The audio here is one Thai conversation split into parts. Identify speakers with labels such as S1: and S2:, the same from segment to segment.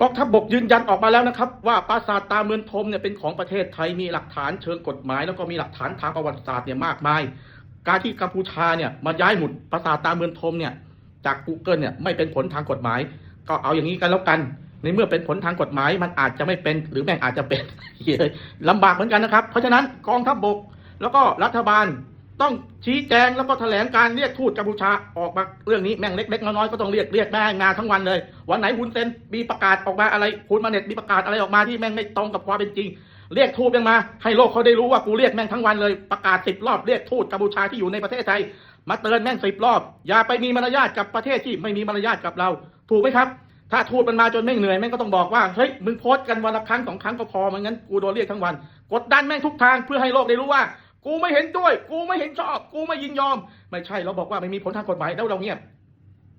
S1: กองทัพบกยืนยันออกมาแล้วนะครับ ว่าปราสาทตาเมืองทมเนี่ยเป็นของประเทศไทยมีหลักฐานเชิงกฎหมาย แล้วก็มีหลักฐานทางประวัติศาสตร์เนี่ยมากมาย การที่กัมพูชาเนี่ยมาย้ายหมุดปราสาทตาเมืองทมเนี่ยจาก Google เนี่ยไม่เป็นผลทางกฎหมาย ก็เอาอย่างนี้กันแล้วกัน ในเมื่อเป็นผลทางกฎหมายมันอาจจะไม่เป็นหรือแม่งอาจจะเป็นเฮ้ยลำบากเหมือนกันนะครับ เพราะฉะนั้นกองทัพบกแล้วก็รัฐบาล ต้องชี้แจงแล้วก็แถลงการเรียกทูตกัมพูชาออกมาเรื่องนี้แม่งเล็กๆน้อยๆก็ต้องเรียกเรียกแม่งงานทั้งวันเลย วันไหนคุณเซนมีประกาศออกมาอะไรคุณมาเน็ตมีประกาศอะไรออกมาที่แม่งไม่ตรงกับความเป็นจริง เรียกทูตยังมา ให้โลกเขาได้รู้ว่ากูเรียกแม่งทั้งวันเลยประกาศสิบรอบเรียกทูตกัมพูชาที่อยู่ในประเทศไทย มาเตือนแม่งสิบรอบ อย่าไปมีมารยาทกับประเทศที่ไม่มีมารยาทกับเรา ถูกไหมครับ ถ้าทูตมันมาจนแม่งเหนื่อยแม่งก็ต้องบอกว่าเฮ้ยมึงโพสต์กันวันละครั้งสองครั้งก็พอมันงั้นกูโดนเรียกทั้งวัน กดดันแม่งทุกทางเพื่อให้โลกได้รู้ว่า กูไม่เห็นด้วย กูไม่เห็นชอบ กูไม่ยินยอม ไม่ใช่เราบอกว่าไม่มีผลทางกฎหมายแล้วเราเงียบ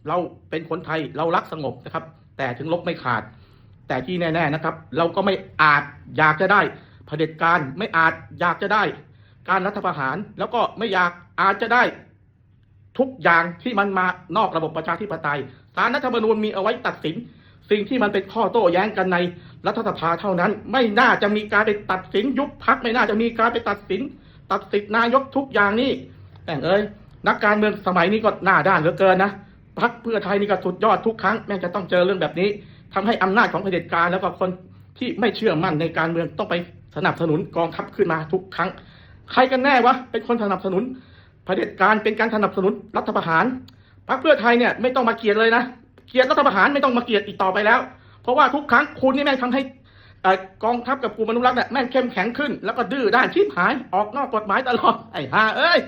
S1: เราเป็นคนไทยเรารักสงบนะครับ แต่ถึงลบไม่ขาด แต่ที่แน่ๆนะครับ เราก็ไม่อาจอยากจะได้เผด็จการไม่อาจอยากจะได้ การรัฐประหารแล้วก็ไม่อยากอาจจะได้ ทุกอย่างที่มันมานอกระบบประชาธิปไตยสารรัฐธรรมนูญมีเอาไว้ตัดสิน สิ่งที่มันเป็นข้อโต้แย้งกันในรัฐสภาเท่านั้น ไม่น่าจะมีการไปตัดสินยุบพักไม่น่าจะมีการไปตัดสิน ตัดสิทธินายกทุกอย่างนี่แต่งเอ้ยนักการเมืองสมัยนี้ก็หน้าด้านเหลือเกินนะพักเพื่อไทยนี่ก็สุดยอดทุกครั้งแม่งจะต้องเจอเรื่องแบบนี้ทำให้อำนาจของเผด็จการแล้วก็คนที่ไม่เชื่อมั่นในการเมืองต้องไปสนับสนุนกองทัพขึ้นมาทุกครั้ง ใครกันแน่วะเป็นคนสนับสนุนเผด็จการเป็นการสนับสนุนรัฐประหารพรรคเพื่อไทยเนี่ยไม่ต้องมาเกลียดเลยนะเกลียดรัฐประหารไม่ต้องมาเกลียดอีกต่อไปแล้ว เพราะว่าทุกครั้งคุณนี่แม่งทำให้ กองทัพกับกลุ่มอนุรักษ์เนี่ยแม่งเข้มแข็งขึ้น แล้วก็ดื้อด้านชิบหายออกนอกกฎหมายตลอดไอ้ห่าเอ้ย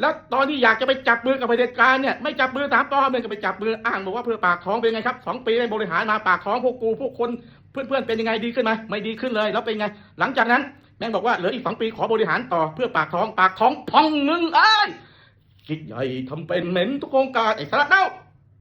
S1: แล้วตอนที่อยากจะไปจับมือกับเผด็จการเนี่ยไม่จับมือตามต้อมเลยก็ไปจับมืออ้างบอกว่าเพื่อปากท้องเป็นไงครับสองปีได้บริหารมาปากท้องพวกกูพวกคนเพื่อนๆเป็นยังไงดีขึ้นไหมไม่ดีขึ้นเลยแล้วเป็นไง หลังจากนั้นแม่งบอกว่าเหลืออีกสองปีขอบริหารต่อเพื่อปากท้องปากท้องพองมึงเอ้ยคิดใหญ่ทำเป็นเหม็นทุกโครงการไอ้สารเน่า